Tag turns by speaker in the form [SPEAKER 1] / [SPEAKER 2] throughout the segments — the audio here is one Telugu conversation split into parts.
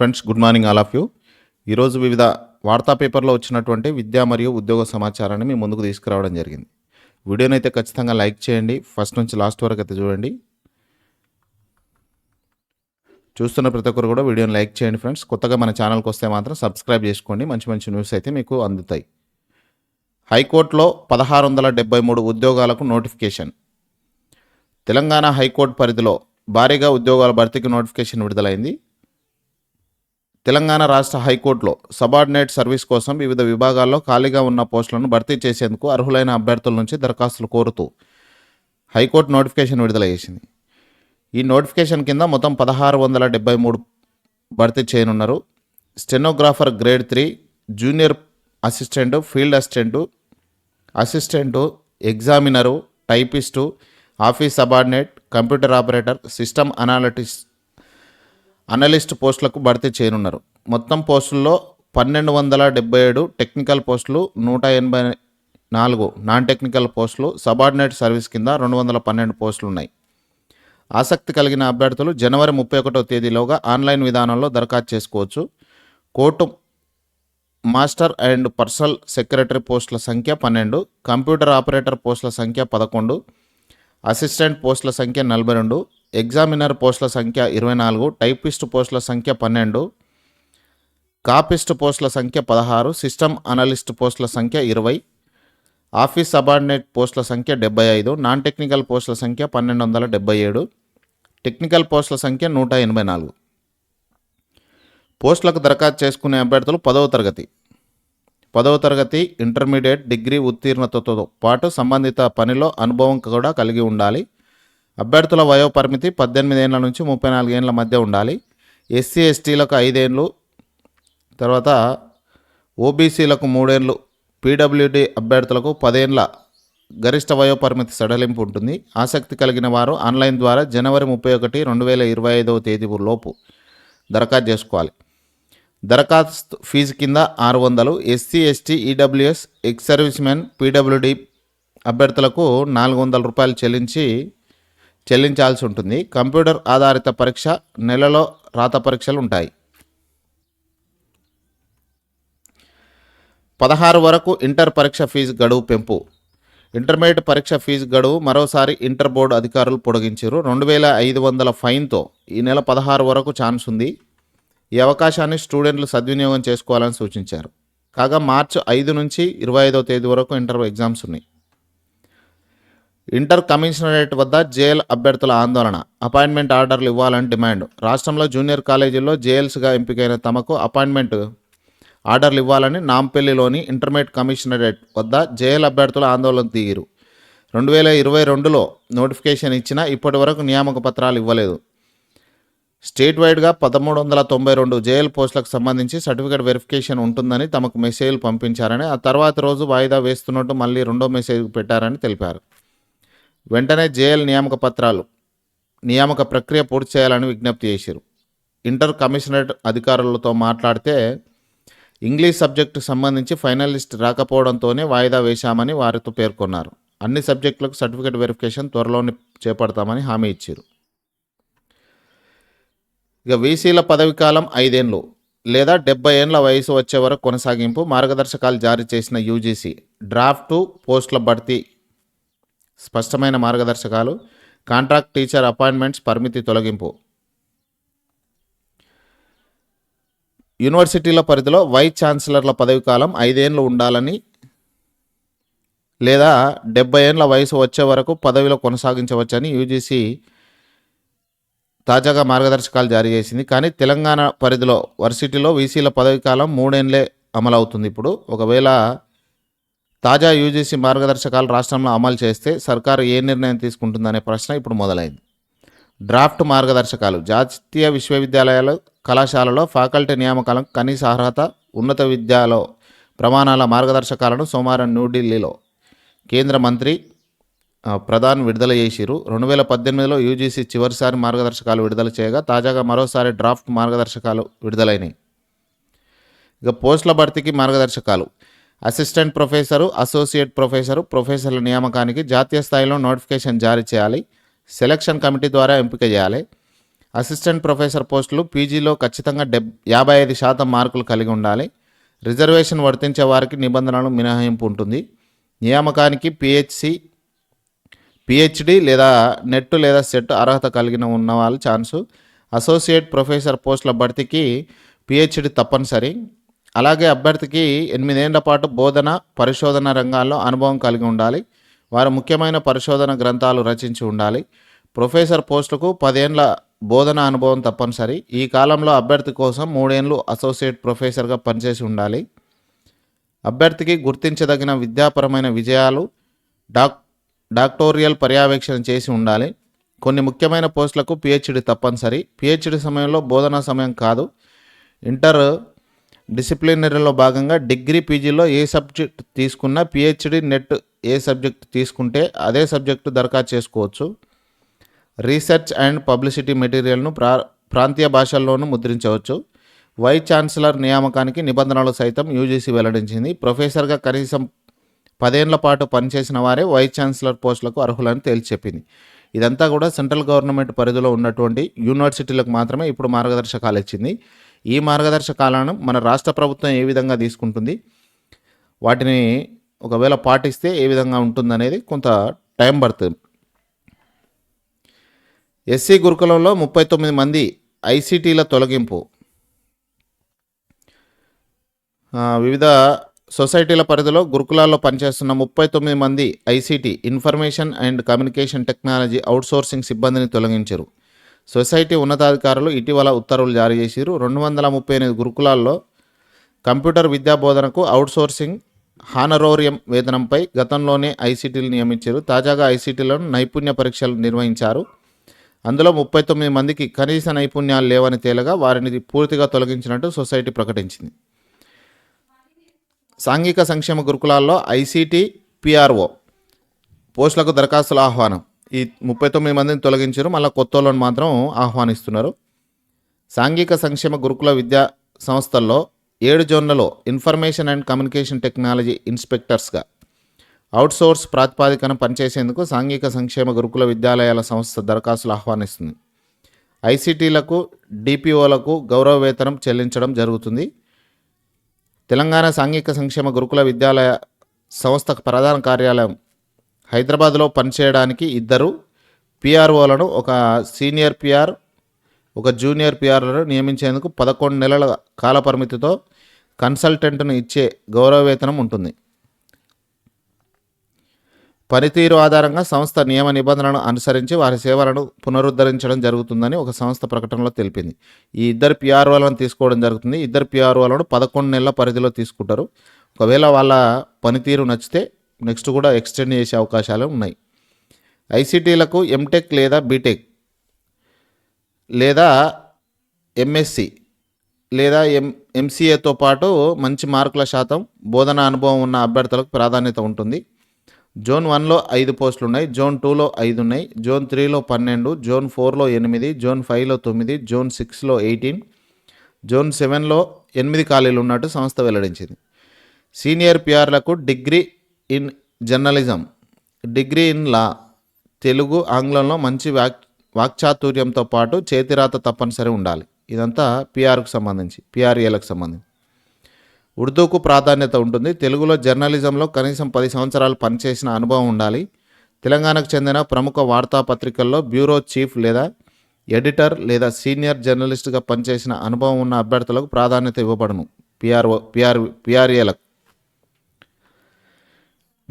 [SPEAKER 1] Friends good morning all of you ఈరోజు వివిధ వార్తా పేపర్లో వచ్చినటువంటి విద్యా మరియు ఉద్యోగ సమాచారాన్ని మీ ముందుకు తీసుకురావడం జరిగింది. వీడియోని అయితే ఖచ్చితంగా లైక్ చేయండి. ఫస్ట్ నుంచి లాస్ట్ వరకు అయితే చూడండి. చూస్తున్న ప్రతి ఒక్కరు కూడా వీడియోని లైక్ చేయండి ఫ్రెండ్స్. కొత్తగా మన ఛానల్కి వస్తే మాత్రం సబ్స్క్రైబ్ చేసుకోండి. మంచి మంచి న్యూస్ అయితే మీకు అందుతాయి. హైకోర్టులో పదహారు వందల డెబ్బై మూడు ఉద్యోగాలకు నోటిఫికేషన్. తెలంగాణ హైకోర్టు పరిధిలో భారీగా ఉద్యోగాల భర్తీకి నోటిఫికేషన్ విడుదలైంది. తెలంగాణ రాష్ట్ర హైకోర్టులో సబార్డినేట్ సర్వీస్ కోసం వివిధ విభాగాల్లో ఖాళీగా ఉన్న పోస్టులను భర్తీ చేసేందుకు అర్హులైన అభ్యర్థుల నుంచి దరఖాస్తులు కోరుతూ హైకోర్టు నోటిఫికేషన్ విడుదల చేసింది. ఈ నోటిఫికేషన్ కింద మొత్తం పదహారు వందల డెబ్బై మూడు భర్తీ చేయనున్నారు. Stenographer grade three junior assistant field assistant assistant examiner typist office subordinate computer operator system analytics analyst పోస్టులకు భర్తీ చేయనున్నారు. మొత్తం పోస్టుల్లో పన్నెండు వందల డెబ్బై ఏడు టెక్నికల్ పోస్టులు నూట ఎనభై నాలుగు నాన్ టెక్నికల్ పోస్టులు సబార్డినేట్ సర్వీస్ కింద రెండు వందల పన్నెండు పోస్టులు ఉన్నాయి ఆసక్తి కలిగిన అభ్యర్థులు జనవరి ముప్పై ఒకటో తేదీలోగా ఆన్లైన్ విధానంలో దరఖాస్తు చేసుకోవచ్చు. Court master and personal secretary పోస్టుల సంఖ్య పన్నెండు కంప్యూటర్ ఆపరేటర్ పోస్టుల సంఖ్య పదకొండు అసిస్టెంట్ పోస్టుల సంఖ్య నలభై రెండు ఎగ్జామినర్ పోస్టుల సంఖ్య ఇరవై నాలుగు టైపిస్ట్ పోస్టుల సంఖ్య పన్నెండు కాపిస్ట్ పోస్టుల సంఖ్య పదహారు సిస్టమ్ అనలిస్ట్ పోస్టుల సంఖ్య ఇరవై ఆఫీస్ సబార్డినేట్ పోస్టుల సంఖ్య డెబ్బై ఐదు నాన్ టెక్నికల్ పోస్టుల సంఖ్య పన్నెండు వందల డెబ్బై ఏడు టెక్నికల్ పోస్టుల సంఖ్య నూట ఎనభై నాలుగు. పోస్టులకు దరఖాస్తు చేసుకునే అభ్యర్థులు పదవ తరగతి. పదవ తరగతి ఇంటర్మీడియట్ డిగ్రీ ఉత్తీర్ణతతో పాటు సంబంధిత పనిలో అనుభవం కూడా కలిగి ఉండాలి. అభ్యర్థుల వయో పరిమితి పద్దెనిమిది ఏళ్ళ నుంచి ముప్పై నాలుగు ఏళ్ళ మధ్య ఉండాలి. ఎస్సీ ఎస్టీలకు ఐదేళ్ళు తర్వాత ఓబీసీలకు మూడేళ్ళు పీడబ్ల్యూడి అభ్యర్థులకు పదేళ్ళ గరిష్ట వయో పరిమితి సడలింపు ఉంటుంది. ఆసక్తి కలిగిన వారు ఆన్లైన్ ద్వారా జనవరి ముప్పై ఒకటి రెండు వేల ఇరవై ఐదవ తేదీ లోపు దరఖాస్తు చేసుకోవాలి. దరఖాస్తు ఫీజు కింద ఆరు వందలు SC ST EWS ex servicemen PWD అభ్యర్థులకు నాలుగు వందల రూపాయలు చెల్లించి చెల్లించాల్సి ఉంటుంది. కంప్యూటర్ ఆధారిత పరీక్ష నెలలో రాత పరీక్షలు ఉంటాయి. పదహారు వరకు ఇంటర్ పరీక్ష ఫీజు గడువు పెంపు. ఇంటర్మీడియట్ పరీక్ష ఫీజు గడువు మరోసారి ఇంటర్ బోర్డు అధికారులు పొడిగించారు. రెండు వేల ఐదు వందల ఫైన్తో ఈ నెల పదహారు వరకు ఛాన్స్ ఉంది. ఈ అవకాశాన్ని స్టూడెంట్లు సద్వినియోగం చేసుకోవాలని సూచించారు. కాగా మార్చి ఐదు నుంచి ఇరవై ఐదవ తేదీ వరకు ఇంటర్ ఎగ్జామ్స్ ఉన్నాయి. ఇంటర్ కమిషనరేట్ వద్ద జేఎల్ అభ్యర్థుల ఆందోళన అపాయింట్మెంట్ ఆర్డర్లు ఇవ్వాలని డిమాండ్. రాష్ట్రంలో జూనియర్ కాలేజీల్లో జేఎల్స్గా ఎంపికైన తమకు అపాయింట్మెంట్ ఆర్డర్లు ఇవ్వాలని నాంపల్లిలోని ఇంటర్మీడియట్ కమిషనరేట్ వద్ద జేఎల్ అభ్యర్థుల ఆందోళన దిగిరు రెండు వేల ఇరవై రెండులో నోటిఫికేషన్ ఇచ్చినా ఇప్పటి వరకు నియామక పత్రాలు ఇవ్వలేదు. స్టేట్ వైడ్గా పదమూడు వందల తొంభై రెండు జేఎల్ పోస్టులకు సంబంధించి సర్టిఫికేట్ వెరిఫికేషన్ ఉంటుందని తమకు మెసేజ్లు పంపించారని ఆ తర్వాత రోజు వాయిదా వేస్తున్నట్టు మళ్ళీ రెండో మెసేజ్ పెట్టారని తెలిపారు. వెంటనే జేఎల్ నియామక పత్రాలు నియామక ప్రక్రియ పూర్తి చేయాలని విజ్ఞప్తి చేశారు. ఇంటర్ కమిషనరేట్ అధికారులతో మాట్లాడితే ఇంగ్లీష్ సబ్జెక్టు సంబంధించి ఫైనలిస్ట్ రాకపోవడంతోనే వాయిదా వేశామని వారితో పేర్కొన్నారు. అన్ని సబ్జెక్టులకు సర్టిఫికేట్ వెరిఫికేషన్ త్వరలోనే చేపడతామని హామీ ఇచ్చారు. ఇక వీసీల పదవీకాలం ఐదేండ్లు లేదా డెబ్బై ఏండ్ల వయసు వచ్చే వరకు కొనసాగింపు మార్గదర్శకాలు జారీ చేసిన యూజీసీ. డ్రాఫ్టు పోస్టుల భర్తీ స్పష్టమైన మార్గదర్శకాలు కాంట్రాక్ట్ టీచర్ అపాయింట్మెంట్స్ పరిమితి తొలగింపు. యూనివర్సిటీల పరిధిలో వైస్ ఛాన్సలర్ల పదవి కాలం ఉండాలని లేదా డెబ్బై ఏండ్ల వయసు వచ్చే వరకు పదవిలో కొనసాగించవచ్చని యూజీసీ తాజాగా మార్గదర్శకాలు జారీ చేసింది. కానీ తెలంగాణ పరిధిలో వర్సిటీలో వీసీల పదవి కాలం మూడేళ్ళే అమలవుతుంది ఇప్పుడు. ఒకవేళ తాజా యూజీసీ మార్గదర్శకాలు రాష్ట్రంలో అమలు చేస్తే సర్కారు ఏ నిర్ణయం తీసుకుంటుందనే ప్రశ్న ఇప్పుడు మొదలైంది. డ్రాఫ్ట్ మార్గదర్శకాలు జాతీయ విశ్వవిద్యాలయాలు కళాశాలలో ఫ్యాకల్టీ నియామకాలకు కనీస అర్హత ఉన్నత విద్యలో ప్రమాణాల మార్గదర్శకాలను సోమవారం న్యూఢిల్లీలో కేంద్ర మంత్రి ప్రధాన్ విడుదల చేసిరు రెండు వేల పద్దెనిమిదిలో యూజీసీ చివరిసారి మార్గదర్శకాలు విడుదల చేయగా తాజాగా మరోసారి డ్రాఫ్ట్ మార్గదర్శకాలు విడుదలైనాయి. ఇక పోస్టుల భర్తీకి మార్గదర్శకాలు. అసిస్టెంట్ ప్రొఫెసరు అసోసియేట్ ప్రొఫెసరు ప్రొఫెసర్ల నియామకానికి జాతీయ స్థాయిలో నోటిఫికేషన్ జారీ చేయాలి. సెలక్షన్ కమిటీ ద్వారా ఎంపిక చేయాలి. అసిస్టెంట్ ప్రొఫెసర్ పోస్టులు పీజీలో ఖచ్చితంగా డెబ్ యాభై ఐదు శాతం మార్కులు కలిగి ఉండాలి. రిజర్వేషన్ వర్తించే వారికి నిబంధనలు మినహాయింపు ఉంటుంది. నియామకానికి పిహెచ్సి పిహెచ్డి లేదా నెట్ లేదా సెట్ అర్హత కలిగిన ఉన్న వాళ్ళు ఛాన్సు. అసోసియేట్ ప్రొఫెసర్ పోస్టుల భర్తీకి పిహెచ్డి తప్పనిసరి. అలాగే అభ్యర్థికి ఎనిమిదేళ్ళ పాటు బోధన పరిశోధన రంగాల్లో అనుభవం కలిగి ఉండాలి. వారు ముఖ్యమైన పరిశోధన గ్రంథాలు రచించి ఉండాలి. ప్రొఫెసర్ పోస్టులకు పదేండ్ల బోధన అనుభవం తప్పనిసరి. ఈ కాలంలో అభ్యర్థి కోసం మూడేండ్లు అసోసియేట్ ప్రొఫెసర్గా పనిచేసి ఉండాలి. అభ్యర్థికి గుర్తించదగిన విద్యాపరమైన విజయాలు డాక్ డాక్టోరియల్ పర్యవేక్షణ చేసి ఉండాలి. కొన్ని ముఖ్యమైన పోస్టులకు పిహెచ్డి తప్పనిసరి. పిహెచ్డి సమయంలో బోధనా సమయం కాదు. ఇంటర్ డిసిప్లినరీలో భాగంగా డిగ్రీ పీజీలో ఏ సబ్జెక్ట్ తీసుకున్నా పిహెచ్డి నెట్ ఏ సబ్జెక్ట్ తీసుకుంటే అదే సబ్జెక్టు దరఖాస్తు చేసుకోవచ్చు. రీసెర్చ్ అండ్ పబ్లిసిటీ మెటీరియల్ను ప్రా ప్రాంతీయ భాషల్లోనూ ముద్రించవచ్చు. వైస్ ఛాన్సలర్ నియామకానికి నిబంధనలు సైతం యూజీసీ వెల్లడించింది. ప్రొఫెసర్గా కనీసం పదేళ్ళ పాటు పనిచేసిన వారే వైస్ ఛాన్సలర్ పోస్టులకు అర్హులని తేల్చి చెప్పింది ఇదంతా కూడా సెంట్రల్ గవర్నమెంట్ పరిధిలో ఉన్నటువంటి యూనివర్సిటీలకు మాత్రమే ఇప్పుడు మార్గదర్శకాలు ఇచ్చింది. ఈ మార్గదర్శకాలను మన రాష్ట్ర ప్రభుత్వం ఏ విధంగా తీసుకుంటుంది వాటిని ఒకవేళ పాటిస్తే ఏ విధంగా ఉంటుందనేది కొంత టైం పడుతుంది. ఎస్సీ గురుకులంలో ముప్పై తొమ్మిది మంది ఐసీటీల తొలగింపు. వివిధ సొసైటీల పరిధిలో గురుకులాల్లో పనిచేస్తున్న ముప్పై తొమ్మిది మంది ICT information and communication technology outsourcing సిబ్బందిని తొలగించారు. సొసైటీ ఉన్నతాధికారులు ఇటీవల ఉత్తర్వులు జారీ చేశారు రెండు వందల ముప్పై ఎనిమిది గురుకులాల్లో కంప్యూటర్ విద్యా బోధనకు అవుట్సోర్సింగ్ హానరోరియం వేతనంపై గతంలోనే ఐసీటీలు నియమించారు. తాజాగా ఐసీటీలను నైపుణ్య పరీక్షలు నిర్వహించారు. అందులో ముప్పై తొమ్మిది మందికి కనీస నైపుణ్యాలు లేవని తేలగా వారిని పూర్తిగా తొలగించినట్టు సొసైటీ ప్రకటించింది. సాంఘిక సంక్షేమ గురుకులాల్లో ఐసీటీ పిఆర్ఓ పోస్టులకు దరఖాస్తుల ఆహ్వానం. ఈ ముప్పై తొమ్మిది మందిని తొలగించారు. మళ్ళీ కొత్త వాళ్ళని మాత్రం ఆహ్వానిస్తున్నారు. సాంఘిక సంక్షేమ గురుకుల విద్యా సంస్థల్లో ఏడు జోన్లలో ఇన్ఫర్మేషన్ అండ్ కమ్యూనికేషన్ టెక్నాలజీ ఇన్స్పెక్టర్స్గా అవుట్సోర్స్ ప్రాతిపాదికన పనిచేసేందుకు సాంఘిక సంక్షేమ గురుకుల విద్యాలయాల సంస్థ దరఖాస్తులు ఆహ్వానిస్తుంది. ఐసీటీలకు డిపిఓలకు గౌరవ వేతనం చెల్లించడం జరుగుతుంది. తెలంగాణ సాంఘిక సంక్షేమ గురుకుల విద్యాలయ సంస్థ ప్రధాన కార్యాలయం హైదరాబాద్లో పనిచేయడానికి ఇద్దరు పిఆర్ఓలను ఒక సీనియర్ పిఆర్ ఒక జూనియర్ పిఆర్లను నియమించేందుకు పదకొండు నెలల కాలపరిమితితో కన్సల్టెంట్ను ఇచ్చే గౌరవ వేతనం ఉంటుంది. పనితీరు ఆధారంగా సంస్థ నియమ నిబంధనలను అనుసరించి వారి సేవలను పునరుద్ధరించడం జరుగుతుందని ఒక సంస్థ ప్రకటనలో తెలిపింది. ఈ ఇద్దరు పిఆర్ఓలను తీసుకోవడం జరుగుతుంది. ఇద్దరు పిఆర్ఓలను పదకొండు నెలల పరిధిలో తీసుకుంటారు. ఒకవేళ వాళ్ళ పనితీరు నచ్చితే నెక్స్ట్ కూడా ఎక్స్టెండ్ చేసే అవకాశాలు ఉన్నాయి. ఐసీటీలకు ఎంటెక్ లేదా బీటెక్ లేదా ఎంఎస్సి లేదా ఎం ఎంసీఏతో పాటు మంచి మార్కుల శాతం బోధనా అనుభవం ఉన్న అభ్యర్థులకు ప్రాధాన్యత ఉంటుంది. జోన్ వన్లో ఐదు పోస్టులు ఉన్నాయి జోన్ టూలో ఐదు ఉన్నాయి జోన్ త్రీలో పన్నెండు జోన్ ఫోర్లో ఎనిమిది జోన్ ఫైవ్లో తొమ్మిది జోన్ సిక్స్లో ఎయిటీన్ జోన్ సెవెన్లో ఎనిమిది ఖాళీలు ఉన్నట్టు సంస్థ వెల్లడించింది. Senior పిఆర్లకు degree in journalism degree in law Telugu ఆంగ్లంలో మంచి వాక్ వాక్చాతుర్యంతో పాటు చేతిరాత తప్పనిసరి ఉండాలి. ఇదంతా పిఆర్కు సంబంధించి పిఆర్ఏలకు సంబంధించి. ఉర్దూకు ప్రాధాన్యత ఉంటుంది. తెలుగులో జర్నలిజంలో కనీసం పది సంవత్సరాలు పనిచేసిన అనుభవం ఉండాలి. తెలంగాణకు చెందిన ప్రముఖ వార్తాపత్రికల్లో బ్యూరో చీఫ్ లేదా ఎడిటర్ లేదా సీనియర్ జర్నలిస్ట్గా పనిచేసిన అనుభవం ఉన్న అభ్యర్థులకు ప్రాధాన్యత ఇవ్వబడును. పిఆర్ఓ పిఆర్ పిఆర్ఏలకు.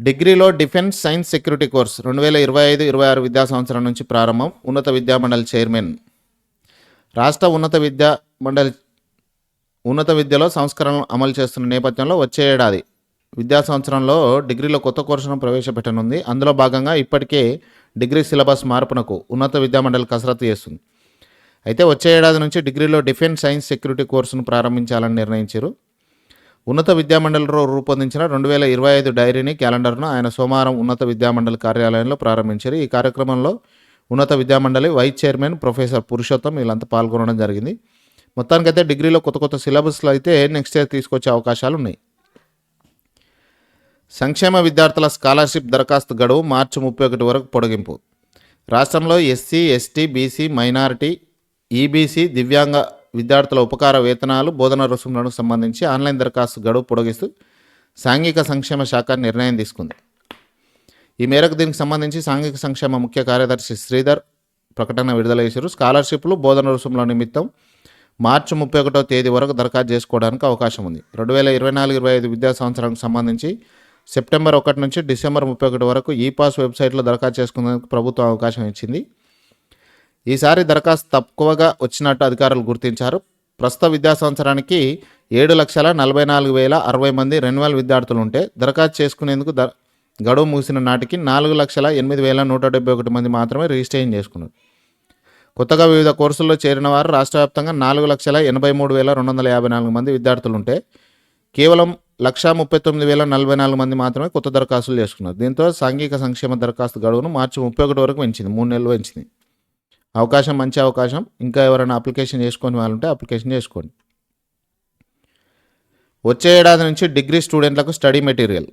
[SPEAKER 1] డిగ్రీలో డిఫెన్స్ సైన్స్ సెక్యూరిటీ కోర్స్ రెండు వేల ఇరవై ఐదు ఇరవై ఆరు విద్యా సంవత్సరం నుంచి ప్రారంభం. ఉన్నత విద్యామండలి చైర్మన్. రాష్ట్ర ఉన్నత విద్యా మండలి ఉన్నత విద్యలో సంస్కరణలు అమలు చేస్తున్న నేపథ్యంలో వచ్చే ఏడాది విద్యా సంవత్సరంలో డిగ్రీలో కొత్త కోర్సును ప్రవేశపెట్టనుంది. అందులో భాగంగా ఇప్పటికే డిగ్రీ సిలబస్ మార్పునకు ఉన్నత విద్యామండలి కసరత్తు చేస్తుంది. అయితే వచ్చే ఏడాది నుంచి డిగ్రీలో డిఫెన్స్ సైన్స్ సెక్యూరిటీ కోర్సును ప్రారంభించాలని నిర్ణయించారు. ఉన్నత విద్యామండలిలో రూపొందించిన రెండు వేల ఇరవై ఐదు డైరీని క్యాలెండర్ను ఆయన సోమవారం ఉన్నత విద్యామండలి కార్యాలయంలో ప్రారంభించారు. ఈ కార్యక్రమంలో ఉన్నత విద్యామండలి వైస్ చైర్మన్ ప్రొఫెసర్ పురుషోత్తం వీళ్ళంతా పాల్గొనడం జరిగింది. మొత్తానికైతే డిగ్రీలో కొత్త కొత్త సిలబస్లు అయితే నెక్స్ట్ ఇయర్ తీసుకొచ్చే అవకాశాలు ఉన్నాయి. సంక్షేమ విద్యార్థుల స్కాలర్షిప్ దరఖాస్తు గడువు మార్చి ముప్పై ఒకటి వరకు పొడిగింపు. రాష్ట్రంలో SC ST BC minority EBC దివ్యాంగ విద్యార్థుల ఉపకార వేతనాలు బోధన రుసుములకు సంబంధించి ఆన్లైన్ దరఖాస్తు గడువు పొడిగిస్తూ సాంఘిక సంక్షేమ శాఖ నిర్ణయం తీసుకుంది. ఈ మేరకు దీనికి సంబంధించి సాంఘిక సంక్షేమ ముఖ్య కార్యదర్శి శ్రీధర్ ప్రకటన విడుదల చేశారు. స్కాలర్షిప్లు బోధన రుసుముల నిమిత్తం మార్చి ముప్పై ఒకటో తేదీ వరకు దరఖాస్తు చేసుకోవడానికి అవకాశం ఉంది. రెండు వేల ఇరవై నాలుగు ఇరవై ఐదు విద్యా సంవత్సరానికి సంబంధించి సెప్టెంబర్ ఒకటి నుంచి డిసెంబర్ ముప్పై ఒకటి వరకు ఈ పాస్ వెబ్సైట్లో దరఖాస్తు చేసుకునేందుకు ప్రభుత్వం అవకాశం ఇచ్చింది. ఈసారి దరఖాస్తు తక్కువగా వచ్చినట్టు అధికారులు గుర్తించారు. ప్రస్తుత విద్యా సంవత్సరానికి ఏడు లక్షల నలభై నాలుగు వేల అరవై మంది రెన్యువల్ విద్యార్థులు ఉంటే దరఖాస్తు చేసుకునేందుకు ద గడువు ముగిసిన నాటికి నాలుగు లక్షల ఎనిమిది వేల నూట డెబ్బై ఒకటి మంది మాత్రమే రిజిస్ట్రేషన్ చేసుకున్నారు. కొత్తగా వివిధ కోర్సుల్లో చేరిన వారు రాష్ట్ర వ్యాప్తంగా నాలుగు లక్షల ఎనభై మూడు వేల రెండు వందల యాభై నాలుగు మంది విద్యార్థులు ఉంటే కేవలం లక్షా ముప్పై తొమ్మిది వేల నలభై నాలుగు మంది మాత్రమే కొత్త దరఖాస్తులు చేసుకున్నారు. దీంతో సాంఘిక సంక్షేమ దరఖాస్తు గడువును మార్చి ముప్పై ఒకటి వరకు పెంచింది మూడు నెలలు పెంచింది. అవకాశం మంచి అవకాశం. ఇంకా ఎవరైనా అప్లికేషన్ చేసుకొని వాళ్ళు ఉంటే అప్లికేషన్ చేసుకోండి. వచ్చే ఏడాది నుంచి degree స్టూడెంట్లకు study material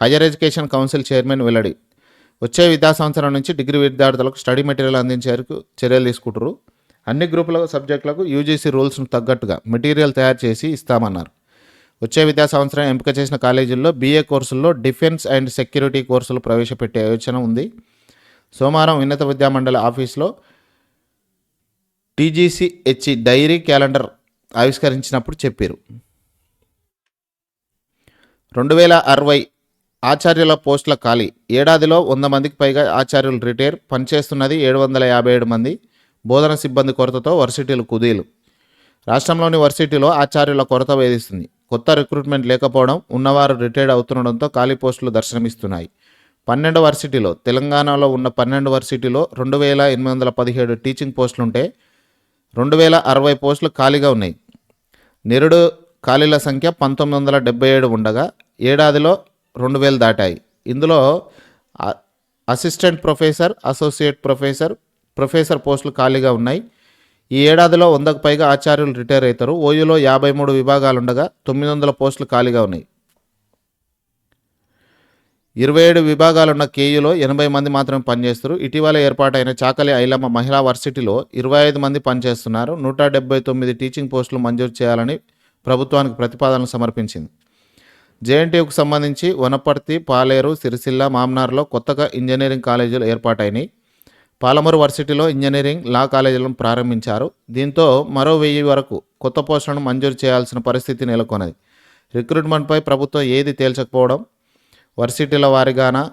[SPEAKER 1] higher education council chairman వెల్లడి వచ్చే విద్యా సంవత్సరం నుంచి డిగ్రీ విద్యార్థులకు స్టడీ మెటీరియల్ అందించేందుకు చర్యలు తీసుకుంటారు అన్ని గ్రూపుల సబ్జెక్టులకు యూజీసీ రూల్స్ను తగ్గట్టుగా మెటీరియల్ తయారు చేసి ఇస్తామన్నారు. వచ్చే విద్యా సంవత్సరం ఎంపిక చేసిన కాలేజీల్లో బీఏ కోర్సుల్లో డిఫెన్స్ అండ్ సెక్యూరిటీ కోర్సులు ప్రవేశపెట్టే యోచన ఉంది. సోమవారం ఉన్నత విద్యా మండలి ఆఫీస్లో టీజీసీహెచ్ డైరీ క్యాలెండర్ ఆవిష్కరించినప్పుడు చెప్పారు. రెండు వేల అరవై ఆచార్యుల పోస్టుల ఖాళీ. ఏడాదిలో వంద మందికి పైగా ఆచార్యులు రిటైర్ పనిచేస్తున్నది ఏడు వందల యాభై ఏడు మంది బోధన సిబ్బంది కొరతతో వర్సిటీలు కుదీలు. రాష్ట్రంలోని వర్సిటీలో ఆచార్యుల కొరత వేధిస్తుంది. కొత్త రిక్రూట్మెంట్ లేకపోవడం ఉన్నవారు రిటైర్డ్ అవుతుండడంతో ఖాళీ పోస్టులు దర్శనమిస్తున్నాయి. పన్నెండు వర్సిటీలో తెలంగాణలో ఉన్న పన్నెండు వర్సిటీలో రెండు వేల ఎనిమిది వందల పదిహేడు టీచింగ్ పోస్టులుంటే రెండు వేల అరవై పోస్టులు ఖాళీగా ఉన్నాయి. నిరుడు ఖాళీల సంఖ్య పంతొమ్మిది వందల డెబ్బై ఏడు ఉండగా ఏడాదిలో రెండు వేలు దాటాయి. ఇందులో అ- assistant professor associate professor professor పోస్టులు ఖాళీగా ఉన్నాయి. ఈ ఏడాదిలో వందకు పైగా ఆచార్యులు రిటైర్ అవుతారు. ఓయూలో యాభై మూడు విభాగాలు ఉండగా తొమ్మిది వందల పోస్టులు ఖాళీగా ఉన్నాయి. ఇరవై ఏడు విభాగాలున్న కేయూలో ఎనభై మంది మాత్రమే పనిచేస్తారు. ఇటీవల ఏర్పాటైన చాకలి ఐలమ్మ మహిళా వర్సిటీలో ఇరవై ఐదు మంది పనిచేస్తున్నారు. నూట డెబ్బై తొమ్మిది టీచింగ్ పోస్టులు మంజూరు చేయాలని ప్రభుత్వానికి ప్రతిపాదనలు సమర్పించింది. జేఎన్టీయూకు సంబంధించి వనపర్తి పాలేరు సిరిసిల్ల మామ్నార్లో కొత్తగా ఇంజనీరింగ్ కాలేజీలు ఏర్పాటైనాయి. పాలమూరు వర్సిటీలో ఇంజనీరింగ్ లా కాలేజీలను ప్రారంభించారు. దీంతో మరో వెయ్యి వరకు కొత్త పోస్టులను మంజూరు చేయాల్సిన పరిస్థితి నెలకొన్నది. రిక్రూట్మెంట్పై ప్రభుత్వం ఏది తేల్చకపోవడం వర్సిటీల వారిగాన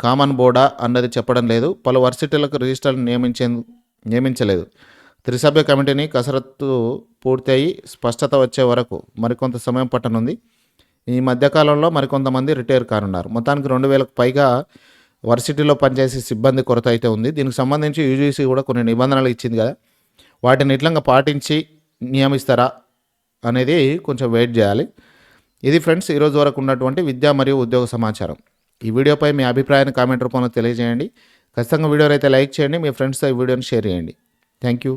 [SPEAKER 1] కామన్ బోర్డా అన్నది చెప్పడం లేదు. పలు వర్సిటీలకు రిజిస్టర్లు నియమించే నియమించలేదు. త్రిసభ్య కమిటీని కసరత్తు పూర్తయి స్పష్టత వచ్చే వరకు మరికొంత సమయం పట్టనుంది. ఈ మధ్యకాలంలో మరికొంతమంది రిటైర్ కానున్నారు మొత్తానికి రెండు వేలకు పైగా వర్సిటీలో పనిచేసే సిబ్బంది కొరత అయితే ఉంది. దీనికి సంబంధించి యూజీసీ కూడా కొన్ని నిబంధనలు ఇచ్చింది కదా. వాటిని ఇట్లంగా పాటించి నియమిస్తారా అనేది కొంచెం వెయిట్ చేయాలి. ఇది ఫ్రెండ్స్ ఈరోజు వరకు ఉన్నటువంటి విద్య మరియు ఉద్యోగ సమాచారం. ఈ వీడియోపై మీ అభిప్రాయాన్ని కామెంట్ రూపంలో తెలియజేయండి. ఖచ్చితంగా వీడియోని అయితే లైక్ చేయండి. మీ ఫ్రెండ్స్తో ఈ వీడియోని షేర్ చేయండి. Thank you.